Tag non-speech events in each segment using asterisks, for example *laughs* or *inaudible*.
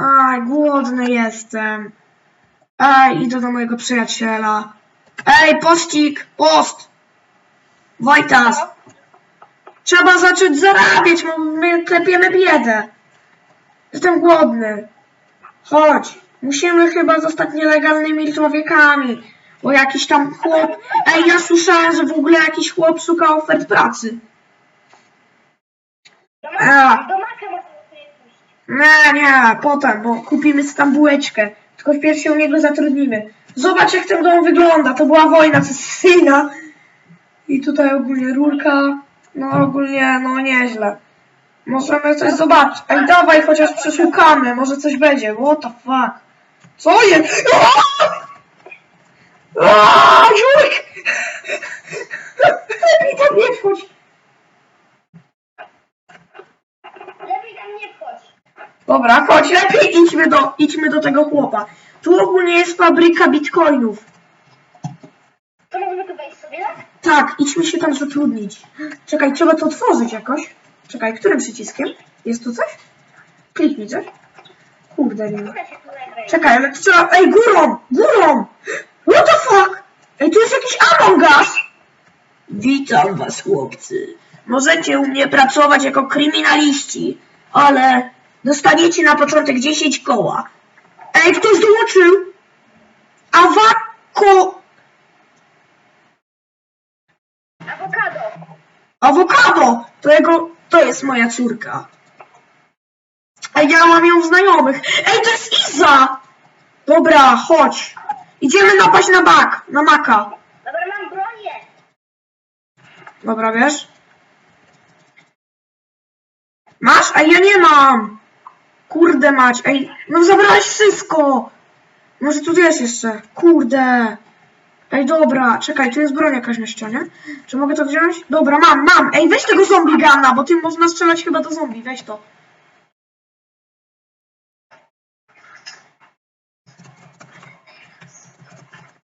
Aj, głodny jestem. Ej, idę do mojego przyjaciela. Ej, pościg, post. Wojtas. Trzeba zacząć zarabiać, bo my klepiemy biedę. Jestem głodny. Chodź. Musimy chyba zostać nielegalnymi człowiekami. Bo jakiś tam chłop... Ej, ja słyszałem, że w ogóle jakiś chłop szuka ofert pracy. Do A. Maka, do Maka możemy sobie pójść. Nie, nie, potem, bo kupimy sobie tam bułeczkę. Tylko wpierw się u niego zatrudnimy. Zobacz, jak ten dom wygląda. To była wojna secesyjna. I tutaj ogólnie rurka. No ogólnie, no nieźle. Możemy coś zobaczyć. Ej, dawaj, chociaż przeszukamy. Może coś będzie. What the fuck? Co jest? Aaaa, Jurek! *laughs* Lepiej tam nie wchodź. Lepiej tam nie wchodź. Dobra, chodź, lepiej idźmy do, idźmy do tego chłopa. Tu ogólnie jest fabryka bitcoinów. To możemy tu wejść sobie, tak? Tak, idźmy się tam zatrudnić. Czekaj, trzeba to otworzyć jakoś. Czekaj, którym przyciskiem? Jest tu coś? Kliknij coś. Kurde, nie. Czekaj, ale trzeba... Ej, górą! Górą! What the fuck? Ej, tu jest jakiś Among Us! Witam was, chłopcy. Możecie u mnie pracować jako kryminaliści, ale dostaniecie na początek 10 koła. Ej, ktoś dołączył! Awako... Awokado. Awokado! To jego... To jest moja córka. Ej, ja mam ją w znajomych. Ej, to jest Iza! Dobra, chodź. Idziemy napaść na bak, na maka. Dobra, mam bronię. Dobra, wiesz? Masz? A ja nie mam! Kurde mać, ej, no zabrałeś wszystko! Może tu jest jeszcze, kurde! Ej, dobra, czekaj, tu jest broń jakaś na ścianie. Czy mogę to wziąć? Dobra, mam, mam! Ej, weź tego zombie gana, bo tym można strzelać chyba do zombie, weź to.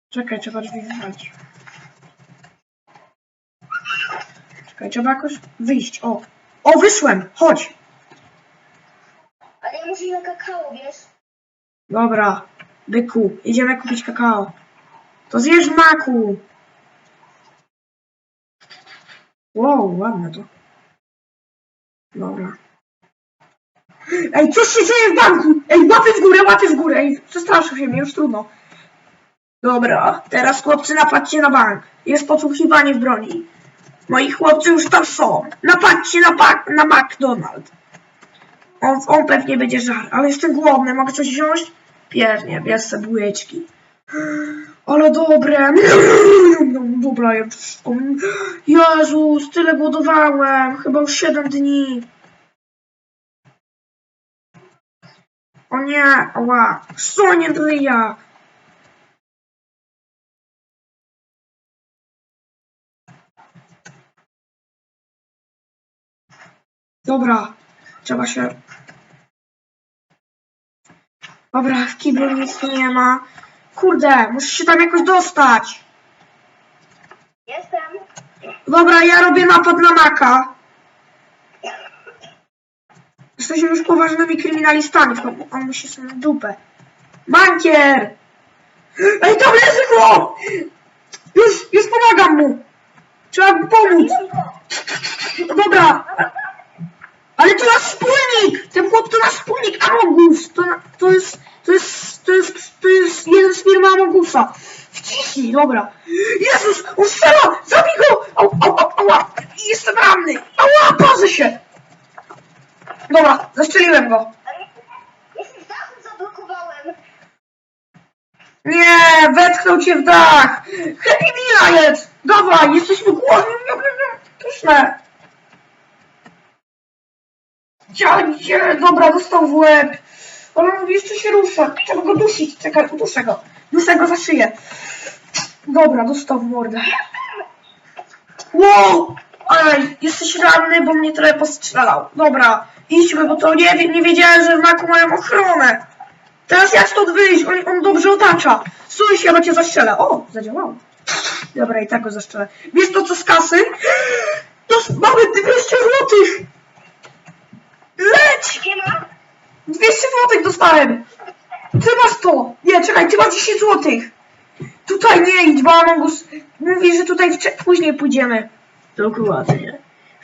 Czekaj, trzeba drzwi wywalić. Czekaj, trzeba jakoś wyjść, o. O, wyszłem, chodź! Iść na kakao, wiesz? Dobra, byku, idziemy kupić kakao. To zjesz maku. Wow, ładne to. Dobra. Ej, coś się dzieje w banku! Ej, łapy w górę, łapy w górę! Ej, przestraszył się mnie, już trudno. Dobra, teraz chłopcy napadźcie na bank. Jest podsłuchiwanie w broni. Moi chłopcy już tam są. Napadźcie na, na McDonald's. On, on pewnie będzie żar, ale jestem głodny, mogę coś wziąć? Piernie, bierz se bułeczki. Ale dobre. Dobra, ja wszystko. Jezus, tyle głodowałem. Chyba już 7 dni. O nie, ała. Sonie ryja. Dobra, trzeba się Dobra, w kiblu nic tu nie ma. Kurde, muszę się tam jakoś dostać. Jestem. Dobra, ja robię napad na Maka. Jesteśmy już poważnymi kryminalistami, tylko on musi sobie na dupę. Bankier! Ej, tam leży chłop! Już, już pomagam mu! Trzeba mu pomóc! Dobra! Ale to nasz wspólnik! Ten chłop to nasz wspólnik, Amogus! To, to jest, to jest, to jest, to jest jeden z firmy Amogusa. Wciśnij, dobra. Jezus, on strzela! Zabij go! Au, au, au! Jestem ranny! Ała, parzę się! Dobra, zastrzeliłem go. Nie, wetchnął cię w dach! Happy Meal jedz! Dawaj, jesteśmy głodni! Nie, nie, nie, dobra, dostał w łeb. Ale jeszcze się rusza. Trzeba go dusić. Czekaj, uduszę go. Duszę go za szyję. Dobra, dostał w mordę. Wow! Ej, jesteś ranny, bo mnie trochę postrzelał. Dobra, idźmy, bo to nie, nie wiedziałem, że w maku mają ochronę. Teraz jak stąd wyjść? On, on dobrze otacza. Stój się, bo cię zastrzelę. O, zadziałało. Dobra, i tak go zastrzelę. Wiesz to co z kasy? To mamy 200 złotych! Leć! Nie ma? 200 złotych dostałem! Ty masz to! Nie, czekaj, ty masz 10 złotych! Tutaj nie idź, bo Amongus mówi, że tutaj później pójdziemy. Dokładnie.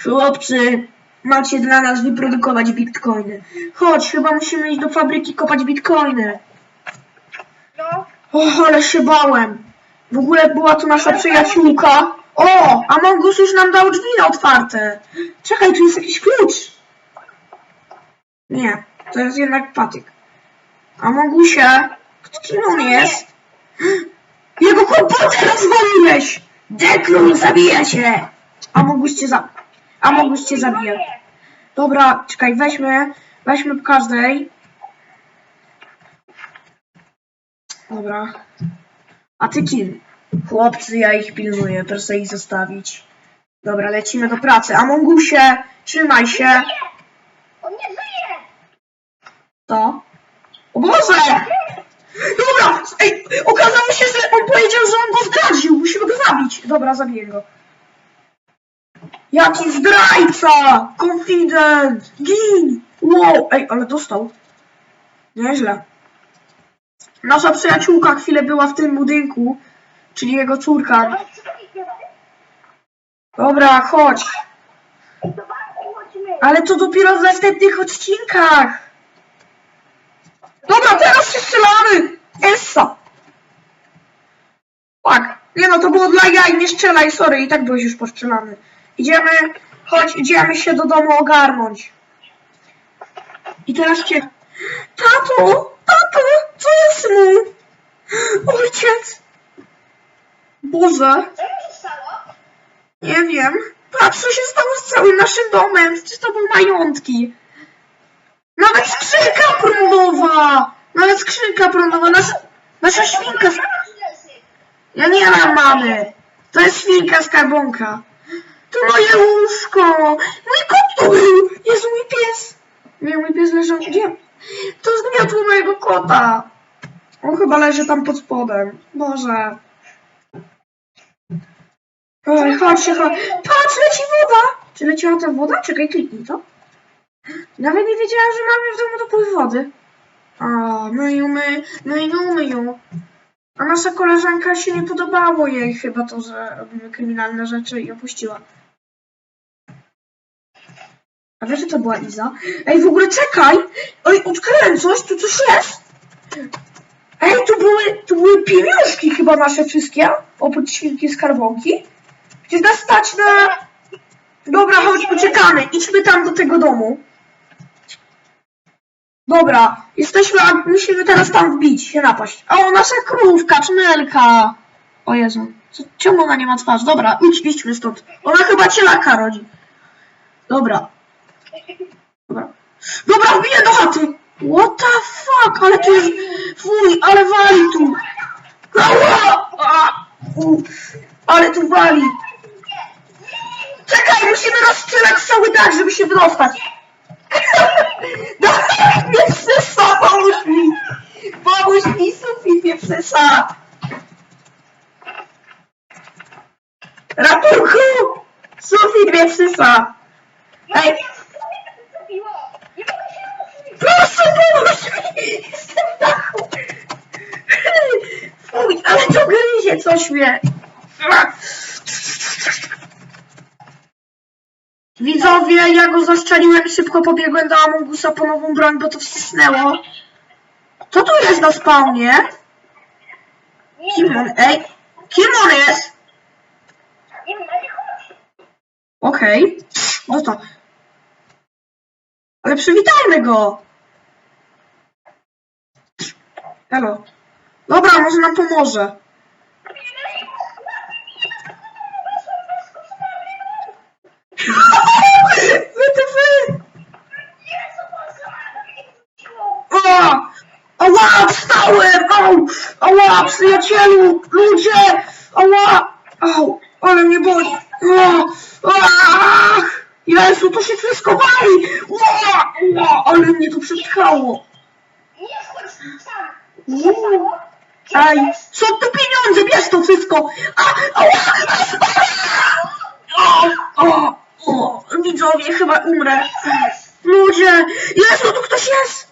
Chłopcy, macie dla nas wyprodukować bitcoiny. Chodź, chyba musimy iść do fabryki kopać bitcoiny. No. O, ale się bałem. W ogóle była tu nasza przyjaciółka. O, Amongus już nam dał drzwi otwarte. Czekaj, tu jest jakiś klucz. Nie, to jest jednak patyk. Amongusie, kim on jest? *gasps* Jego komputer rozwaliłeś! Deklu, zabiję cię! Amongus cię za... Amongus cię zabije. Dobra, czekaj, weźmy, weźmy po każdej. Dobra. A ty kim? Chłopcy, ja ich pilnuję, proszę ich zostawić. Dobra, lecimy do pracy. Amongusie, trzymaj się. On nie żyje! To. O Boże! Dobra! Ej, okazało się, że on powiedział, że on go zdradził. Musimy go zabić. Dobra, zabiję go. Jaki zdrajca! Confident! Gin! Wow! Ej, ale dostał. Nieźle. Nasza przyjaciółka chwilę była w tym budynku, czyli jego córka. Dobra, chodź. Ale to dopiero w następnych odcinkach. Dobra, teraz się strzelamy! Essa! Tak. Nie no, to było dla jaj, nie strzelaj, sorry, i tak byłeś już postrzelany. Idziemy, chodź, idziemy się do domu ogarnąć. I teraz cię... Tato! Tato! Co jest mu? Ojciec! Boże! Co się stało? Nie wiem. Patrz, co się stało z całym naszym domem. Przecież to były majątki. Nawet skrzynka prądowa! Nawet skrzynka prądowa. Nasza, nasza świnka... Ja nie mam mamy. To jest świnka skarbonka. To moje łóżko. Mój kot. Jezu, mój pies. Nie, mój pies leżał... Gdzie? To zgniotło mojego kota. On chyba leży tam pod spodem. Boże. Oj, chodźcie, chodź. Patrz, leci woda! Czy leciała ta woda? Czekaj, kliknij to. Nawet nie wiedziałam, że mamy w domu dopływ wody. A, myju, my, myju, myju. A nasza koleżanka się nie podobało jej chyba to, że robimy kryminalne rzeczy i opuściła. A wiesz, że to była Iza? Ej, w ogóle czekaj! Ej, odkryłem coś, tu coś jest! Ej, tu były, tu były pieniążki chyba nasze wszystkie, oprócz świnki skarbonki. Przecież nas stać na... Dobra, chodź, poczekamy. Idźmy tam do tego domu. Dobra, jesteśmy, musimy teraz tam wbić, się napaść. O, nasza krówka, czmelka. O Jezu, co, czemu ona nie ma twarz? Dobra, idź, idźmy stąd. Ona chyba cielaka rodzi. Dobra. Dobra. Dobra, wbiję do chaty. What the fuck, ale tu jest... Fuj, ale wali tu. Ała! Ale tu wali. Czekaj, musimy rozstrzelać cały dach, żeby się wydostać. *laughs* Nie przysa, pomóż mi! Pomóż mi, sufit mnie przysa! Ratunku! Sufit mnie przysa! Ej, Zabiło. Nie mogę się ruszyć. proszę pomóż mi! Jestem w dachu! Fuj, ale to gryzie coś mnie! Widzowie, ja go zastrzeliłem, szybko pobiegłem do Amongusa po nową broń, bo to wsysnęło. Co tu jest na spawnie? Nie Kim on? Ej, kim on jest? Okej, no to. Ale przywitajmy go! Halo. Dobra, może nam pomoże. WTF! O! Ała, wstałem! Au! Ała, przyjacielu! Ludzie! Ała! Au! Ale mnie boli! Ach! Jezu, to się wszystko wali! Ła! Ła! Ale mnie to przepchało! Nie wchodź. Co się stało? Ej, są tu pieniądze, bierz to wszystko! A! Ała! O! O! O! Widzowie, chyba umrę! Ludzie! Jezu, tu ktoś jest!